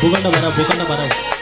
ভূখণ্ড বাড়াও ভূখণ্ড বাড়াও